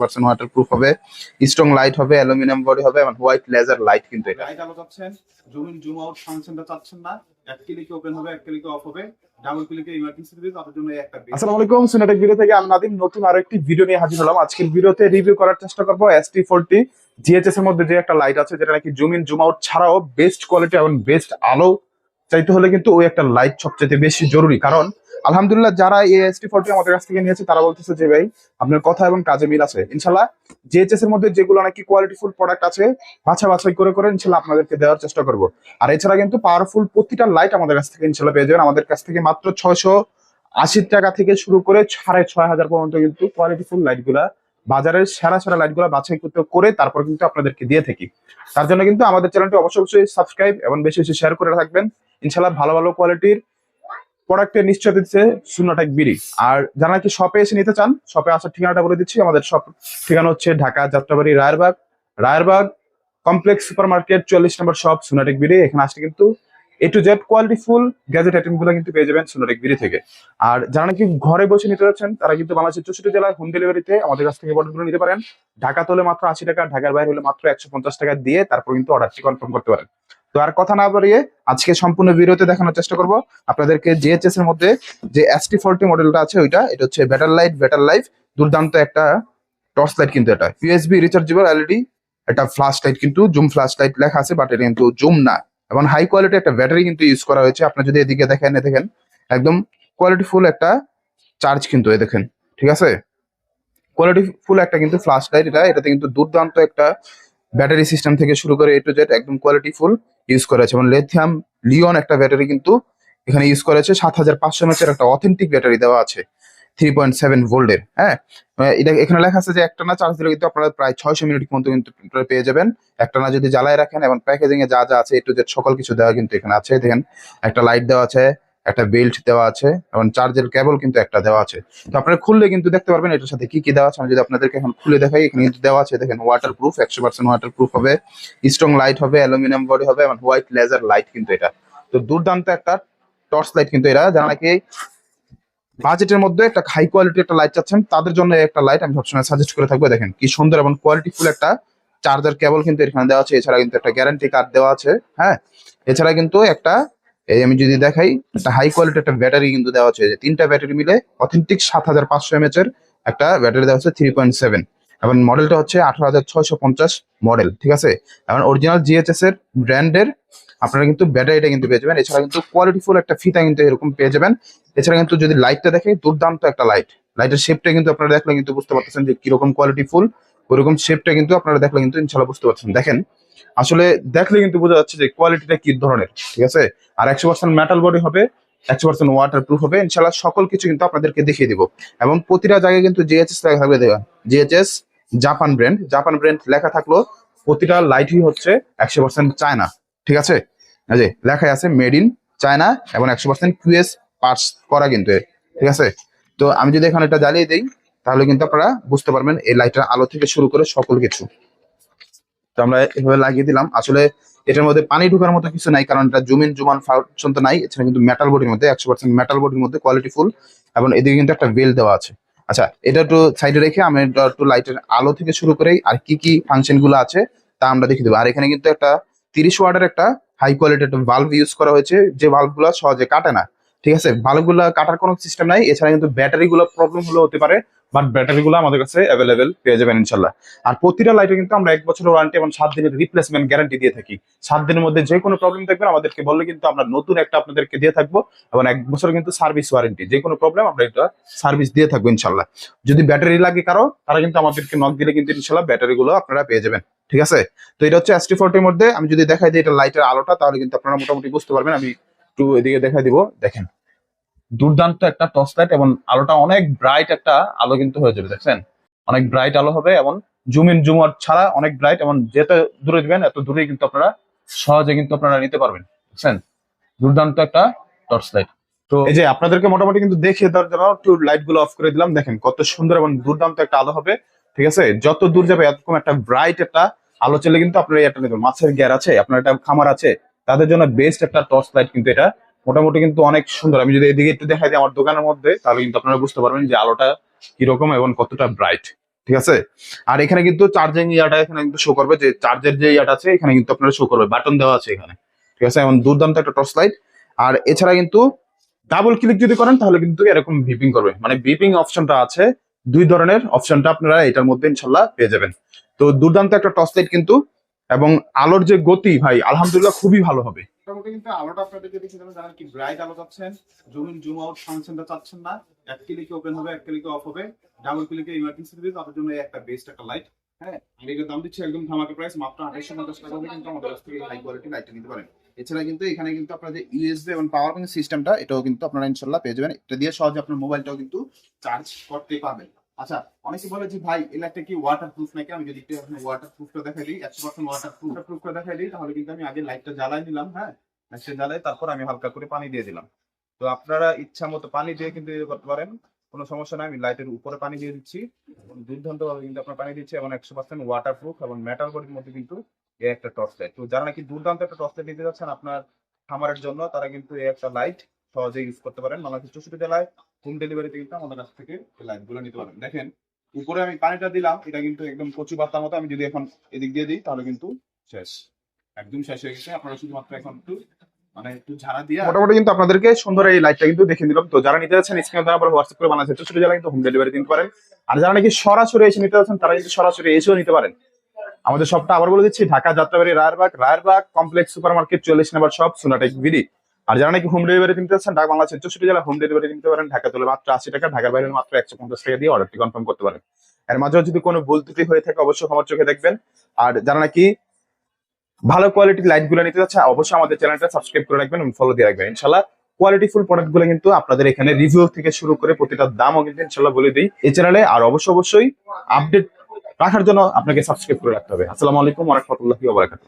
Percent water proof হবে strong light হবে aluminium body হবে এবং হোয়াইট লেজার লাইট কিন্তু এটা। লাইট আলো চাচ্ছেন জুম ইন জুম আউট ফাংশনটা চাচ্ছেন না। এক ক্লিকে ওপেন হবে এক ক্লিকে অফ হবে। ডাবল ক্লিকে ইমার্জেন্সি দিবে তাদের জন্য একটা আসসালামু আলাইকুম সিনেটেক ভিডিও থেকে আমি নাদিম নতুন আরও একটি ভিডিও নিয়ে হাজির হলাম। আজকের ভিডিওতে রিভিউ করার চেষ্টা করব এস টি ফোরটি জিএচএস এর মধ্যে যে একটা লাইট আছে যেটা নাকি জুম ইন জুম আউট ছাড়াও বেস্ট কোয়ালিটি এবং বেস্ট আলো। চাইতে হলে কিন্তু ওই একটা লাইট সবচেয়ে বেশি জরুরি কারণ আলহামদুলিল্লাহ, যারা এই এস টি ফোরটি আমাদের কাছ থেকে নিয়েছে, তারা বলতেছে যে, ভাই, আপনার কথা এবং কাজে মিল আছে। ইনশাল্লাহ জিএচএস এর মধ্যে যেগুলো নাকি কোয়ালিটিফুল প্রোডাক্ট আছে বাছা বাছাই করে করে ইনশাল্লাহ আপনাদেরকে দেওয়ার চেষ্টা করব। আর এছাড়া কিন্তু পাওয়ারফুল প্রতিটা লাইট আমাদের কাছ থেকে ইনশাল্লাহ পেয়ে যাবেন। আমাদের কাছ থেকে মাত্র ছয়শো আশি টাকা থেকে শুরু করে সাড়ে ছয় হাজার পর্যন্ত কিন্তু কোয়ালিটিফুল লাইটগুলা, বাজারের সেরা সেরা লাইটগুলা বাছাই করতে করে তারপর কিন্তু আপনাদেরকে দিয়ে থাকি। তার জন্য কিন্তু আমাদের চ্যানেলটি অবশ্যই অবশ্যই সাবস্ক্রাইব এবং বেশি বেশি শেয়ার করে থাকবেন ইনশাল্লাহ ভালো ভালো কোয়ালিটির প্রোডাক্টের নিশ্চয় দিচ্ছে শূন্যটাক বিড়ি। আর যারা নাকি শপে এসে নিতে চান শপে আসার ঠিকানাটা বলে দিচ্ছি। আমাদের শপ ঠিকানা হচ্ছে Dhaka Jatrabari Rayerbagh. Rayerbagh complex super market চল্লিশ নম্বর শপ সুনাটেক বিড়ি। এখানে আসলে কিন্তু A to Z quality full gadget আইটেমগুলো কিন্তু পেয়ে যাবেন সুনাটেক বিড়ি থেকে। আর যারা নাকি ঘরে বসে নিতে যাচ্ছেন, তারা কিন্তু বাংলাদেশের চৌষট্টি জেলায় হোম ডেলিভারিতে আমাদের কাছ থেকে অর্ডারগুলো নিতে পারেন। ঢাকা হলে মাত্র আশি টাকা, ঢাকার বাইরে হলে মাত্র একশো পঞ্চাশ টাকা দিয়ে তারপর কিন্তু অর্ডারটি কনফার্ম করতে পারেন। তো আর কথা না বাড়িয়ে আজকে সম্পূর্ণ ভিডিওতে দেখানোর চেষ্টা করব। আপনাদেরকে জিএচএস এর মধ্যে যে এসটি ফোরটি মডেলটা আছে ওইটা, এটা হচ্ছে ব্যাটার লাইট ব্যাটার লাইফ দুর্দান্ত একটা টর্চ লাইট কিন্তু এটা। ইউএসবি রিচার্জেবল এলইডি এটা ফ্ল্যাশ লাইট কিন্তু জুম ফ্ল্যাশ লাইট লেখা আছে বাট এটা কিন্তু জুম না। এবং হাই কোয়ালিটি একটা ব্যাটারি কিন্তু ইউজ করা হয়েছে। আপনার যদি এদিকে দেখেন, এ দেখেন, একদম কোয়ালিটি ফুল একটা চার্জ কিন্তু, এ দেখেন, ঠিক আছে? কোয়ালিটি ফুল একটা কিন্তু ফ্ল্যাশ লাইট এটা, এটাতে কিন্তু দুর্দান্ত একটা ব্যাটারি সিস্টেম থেকে শুরু করে এ টু জেড একদম কোয়ালিটি ফুল ইউজ করা আছে। এবং লেথিয়াম লিওন একটা ব্যাটারি কিন্তু এখানে ইউজ করা আছে। সাত হাজার পাঁচশো এমএচের একটা অথেন্টিক ব্যাটারি দেওয়া আছে। থ্রি পয়েন্ট সেভেন ভোল্টের হ্যাঁ? এটা এখানে লেখা আছে যে একটানা চার্জ দিলে কিন্তু আপনারা প্রায় ছয়শো মিনিট পর্যন্ত কিন্তু পেয়ে যাবেন। একটানা যদি জ্বালায় রাখেন এবং প্যাকেজিং এ যা যা আছে এ টু জেড সকল কিছু দেওয়া কিন্তু এখানে আছে। দেখেন, একটা লাইট দেওয়া আছে। একটা বেল্ট দেওয়া আছে এবং চার্জের কেবল কিন্তু একটা দেওয়া আছে। তো আপনারা খুললে কিন্তু দেখতে পারবেন এটার সাথে কি কি দেওয়া আছে। আমি যদি আপনাদেরকে এখন খুলে দেখাই, এখানে কিন্তু দেওয়া আছে, দেখেন ওয়াটার প্রুফ একশো পার্সেন্ট ওয়াটার প্রুফ হবে স্ট্রং লাইট হবে অ্যালুমিনিয়াম বডি হবে এবং হোয়াইট লেজার লাইট কিন্তু এটা। তো দুর্দান্ত একটা টর্চ লাইট কিন্তু এটা যারা নাকি বাজেটের মধ্যে একটা হাই কোয়ালিটি একটা লাইট চাচ্ছেন, তাদের জন্য একটা লাইট আমি সবসময় সাজেস্ট করে থাকব। দেখেন, কি সুন্দর এবং কোয়ালিটি ফুল একটা চার্জার কেবল কিন্তু এখানে দেওয়া আছে। এছাড়া কিন্তু একটা গ্যারান্টি কার্ড দেওয়া আছে হ্যাঁ? এছাড়া কিন্তু একটা এই আমি যদি দেখাই, একটা হাই কোয়ালিটি একটা ব্যাটারি কিন্তু দেওয়া আছে। যে তিনটা ব্যাটারি মিলে অথেন্টিক সাত হাজার পাঁচশো এমএচ এর একটা ব্যাটারি দেওয়া আছে থ্রি পয়েন্ট সেভেন এবং মডেলটা হচ্ছে আঠারো হাজার ছয়শো পঞ্চাশ মডেল ঠিক আছে? এবং অরিজিনাল জিএচএস এর ব্র্যান্ডের আপনারা কিন্তু ব্যাটারিটা কিন্তু পেয়ে যাবেন। এছাড়া কিন্তু কোয়ালিটি ফুল একটা ফিতা কিন্তু এরকম পেয়ে যাবেন। এছাড়া কিন্তু যদি লাইটটা দেখে দুর্দান্ত একটা লাইট লাইটের শেপটা কিন্তু আপনারা দেখলে কিন্তু বুঝতে পারতেছেন যে কীরকম কোয়ালিটি ফুল ওইরকম শেপটা কিন্তু আপনারা দেখলে কিন্তু ইনশাল্লাহ বুঝতে পারছেন। দেখেন আসলে দেখলে কিন্তু বোঝা যাচ্ছে যে কোয়ালিটিটা কি ধরনের, ঠিক আছে? আর একশো পার্সেন্ট মেটাল বডি হবে, একশো পার্সেন্ট ওয়াটার প্রুফ হবে ইনশাল্লাহ সকল কিছু কিন্তু আপনাদেরকে দেখিয়ে দিব। এবং প্রতিটা জায়গায় কিন্তু জিএচএস লেখা থাকবে দেওয়া। GHS Japan brand Japan brand লেখা থাকল, প্রতিটা লাইটই হচ্ছে একশো পার্সেন্ট চায়না ঠিক আছে? যে লেখাই আছে মেড ইন চায়না এবং একশো পার্সেন্ট কিউএস পার্টস করা কিন্তু ঠিক আছে? তো আমি যদি এখানে এটা জ্বালিয়ে দিই, তাহলে কিন্তু আপনারা বুঝতে পারবেন এই লাইটের আলো থেকে শুরু করে সকল কিছু। তো আমরা এভাবে লাগিয়ে দিলাম। আসলে এটার মধ্যে পানি ঢোকার মতো কিছু নাই, কারণ এটা জুমিন জুমান ফাংশন তো নাই, এছাড়া কিন্তু মেটাল বডির মধ্যে একশো পার্সেন্ট মেটাল বডির মধ্যে কোয়ালিটি ফুল এবং এদিকে কিন্তু একটা বেল দেওয়া আছে। আচ্ছা এটা একটু সাইডে রেখে আমি একটু লাইটের আলো থেকে শুরু করে আর কি কি ফাংশনগুলো আছে তা আমরা দেখে দেবো। আর এখানে কিন্তু একটা তিরিশ ওয়াটের একটা হাই কোয়ালিটি একটা ভালভ ইউজ করা হয়েছে, যে ভালভগুলো সহজে কাটে না। ঠিক আছে? ভালভগুলো কাটার কোনো সিস্টেম নাই, এছাড়া কিন্তু ব্যাটারি গুলো প্রবলেমগুলো হতে পারে। বাট ব্যাটারি গুলো আমাদের কাছে অ্যাভেলেবেল পেয়ে যাবেন ইনশাল্লাহ আর প্রতিটা লাইটে কিন্তু আমরা এক বছরের ওয়ারেন্টি এবং সাত দিনের রিপ্লেসমেন্ট গ্যারান্টি দিয়ে থাকি। সাত দিনের মধ্যে যে কোনো প্রবলেম থাকবে আমাদেরকে বললে কিন্তু আমরা নতুন একটা আপনাদেরকে দিয়ে থাকব। এবং এক বছর কিন্তু সার্ভিস ওয়ারেন্টি যে কোনো প্রবলেম আমরা এটা সার্ভিস দিয়ে থাকব ইনশাল্লাহ যদি ব্যাটারি লাগে কারও, তারা কিন্তু আমাদেরকে নক দিলে কিন্তু ইনশাল্লাহ ব্যাটারি গুলো আপনারা পেয়ে যাবেন। ঠিক আছে? তো এটা হচ্ছে এসটি ফোরটির মধ্যে। আমি যদি দেখাই যে এটা লাইটের আলোটা, তাহলে কিন্তু আপনারা মোটামুটি বুঝতে পারবেন। আমি একটু এদিকে দেখাই দিব। দেখেন। দুর্দান্ত একটা টর্চ লাইট এবং আলোটা অনেক ব্রাইট একটা আলো কিন্তু হয়ে যাবে দেখছেন? অনেক ব্রাইট আলো হবে এবং জুম ইন জুম আউট ছাড়া অনেক ব্রাইট এবং যেতে দূরে দিবেন, এত দূরে কিন্তু আপনারা সহজে কিন্তু আপনারা নিতে পারবেন বুঝছেন দুর্দান্ত একটা টর্চ লাইট তো এই যে আপনাদেরকে মোটামুটি কিন্তু দেখিয়ে দেওয়ার জন্য একটু লাইটগুলো অফ করে দিলাম, দেখেন কত সুন্দর এবং দুর্দান্ত একটা আলো হবে, ঠিক আছে? যত দূর যাবে এরকম একটা ব্রাইট একটা আলো চলে কিন্তু আপনারা এটা নেবেন মাছের গ্যার আছে, আপনার একটা খামার আছে, তাদের জন্য বেস্ট একটা টর্চ লাইট কিন্তু এটা মোটামুটি কিন্তু অনেক সুন্দর। আমি যদি এদিকে একটু দেখাই দিই আমার দোকানের মধ্যে, তাহলে কিন্তু আপনারা বুঝতে পারবেন যে আলোটা কীরকম এবং কতটা ব্রাইট ঠিক আছে? আর এখানে কিন্তু চার্জিং ইয়াটা এখানে কিন্তু শো করবে যে চার্জের যে ইয়াটা আছে, এখানে কিন্তু আপনারা শো করবে বাটন দেওয়া আছে এখানে, ঠিক আছে? এমন দুর্দান্ত একটা টর্চ লাইট আর এছাড়া কিন্তু ডাবল ক্লিক যদি করেন, তাহলে কিন্তু এরকম ভিপিং করবে। মানে ভিপিং অপশনটা আছে, দুই ধরনের অপশনটা আপনারা এটার মধ্যে ইনশাল্লাহ পেয়ে যাবেন। তো দুর্দান্ত একটা টর্চ লাইট কিন্তু, এবং আলোর যে গতি, ভাই, আলহামদুলিল্লাহ খুবই ভালো হবে। কিন্তু আলোটা আপনাদেরকে কি ব্রাইট আলো চাচ্ছেন জুম জুম আউট ফাংশনটা চাচ্ছেন না, এক ক্লিকে ওপেন হবে, এক ক্লিকে অফ হবে ডাবল ক্লিকে ইমার্জেন্সি দিবে তাদের জন্য একটা বেস্ট একটা লাইট হ্যাঁ? এটার দাম দিচ্ছি একদম প্রাইস মাত্র আঠাইশো পঞ্চাশ টাকা কিন্তু আমাদের কাছ থেকে হাই কোয়ালিটি লাইটটা নিতে পারেন। এছাড়া কিন্তু এখানে কিন্তু আপনাদের ইউএসবি এবং পাওয়ার ব্যাংক সিস্টেমটা এটাও কিন্তু আপনারা ইনশাল্লাহ পেয়ে যাবেন। এটা দিয়ে সহজে আপনার মোবাইলটাও কিন্তু চার্জ করতে পারবেন। আচ্ছা অনেকে বলে যে, ভাই লাইটটা কি ওয়াটার প্রুফ নাকি? আমি যদি একটু ওয়াটার প্রুফটা দেখাই দিই, একশো পার্সেন্ট ওয়াটার প্রুফ প্রুফটা দেখাই দিই, তাহলে কিন্তু আমি আগে লাইটটা জ্বালাই নিলাম হ্যাঁ? সে জ্বালাই, তারপর আমি হালকা করে পানি দিয়ে দিলাম। তো আপনারা ইচ্ছা মতো পানি দিয়ে কিন্তু করতে পারেন, কোনো সমস্যা নাই, আমি লাইটের উপরে পানি দিয়ে দিচ্ছি। দুর্দান্ত ভাবে কিন্তু আপনার পানি দিচ্ছি, এবং একশো পার্সেন্ট ওয়াটার প্রুফ এবং মেটাল বডির মধ্যে কিন্তু এই একটা টর্চ লাইট তো যারা নাকি দুর্দান্ত একটা টর্চ লাইট নিতে যাচ্ছেন আপনার খামারের জন্য, তারা কিন্তু এই একটা লাইট সহজে ইউজ করতে পারেন। বাংলাদেশ চৌষট্টি জেলায় হোম ডেলিভারিতে কিন্তু আমাদের কাছ থেকে এই লাইটগুলো নিতে পারেন দেখেন, উপরে আমি পানিটা দিলাম, এটা কিন্তু একদম কচু পাতার মতো। আমি যদি এখন এদিক দিয়ে দিই, তাহলে কিন্তু শেষ। একদম শেষ হয়ে গেছে। আপনারা শুধুমাত্র এখন একটু মানে কিন্তু আপনাদেরকে সুন্দর এই কিন্তু দেখে তো যারা নিতে হোয়াটসঅ্যাপ করে কিন্তু হোম ডেলিভারি আর যারা নাকি সরাসরি এসে নিতে তারা কিন্তু সরাসরি এসেও নিতে পারেন। আমাদের শপটা আবার বলে দিচ্ছি, Dhaka Jatrabari, Rayerbagh Rayerbagh complex super market চল্লিশ নাম্বার শপ সোনাটেক বিডি আর যারা নাকি হোম ডেলিভারি নিতে যাচ্ছেন, ঢাকা বাংলাদেশের চৌষট্টি জেলা হোম ডেলিভারি নিতে পারেন, ঢাকা তুলে মাত্র আশি টাকা, ঢাকার বাইরে মাত্র একশো পঞ্চাশ টাকা দিয়ে অর্ডারটি কনফার্ম করতে পারেন। এর মাঝেও যদি কোনো ভুল ত্রুটি হয়ে থাকে, অবশ্যই আমার চোখে দেখবেন। আর যারা নাকি ভালো কোয়ালিটির লাইটগুলো নিতে যাচ্ছে অবশ্যই আমাদের চ্যানেলটা সাবস্ক্রাইব করে রাখবেন এবং ফলো দিয়ে রাখবেন। ইনশাল্লাহ কোয়ালিটি ফুল প্রোডাক্টগুলো কিন্তু আপনাদের এখানে রিভিউ থেকে শুরু করে প্রতিটা দামও কিন্তু ইনশাল্লাহ বলে দিই। এই চ্যানেলে আর অবশ্যই অবশ্যই আপডেট রাখার জন্য আপনাকে সাবস্ক্রাইব করে রাখতে হবে। আসসালামু আলাইকুম ওয়া বারাকাতুহু।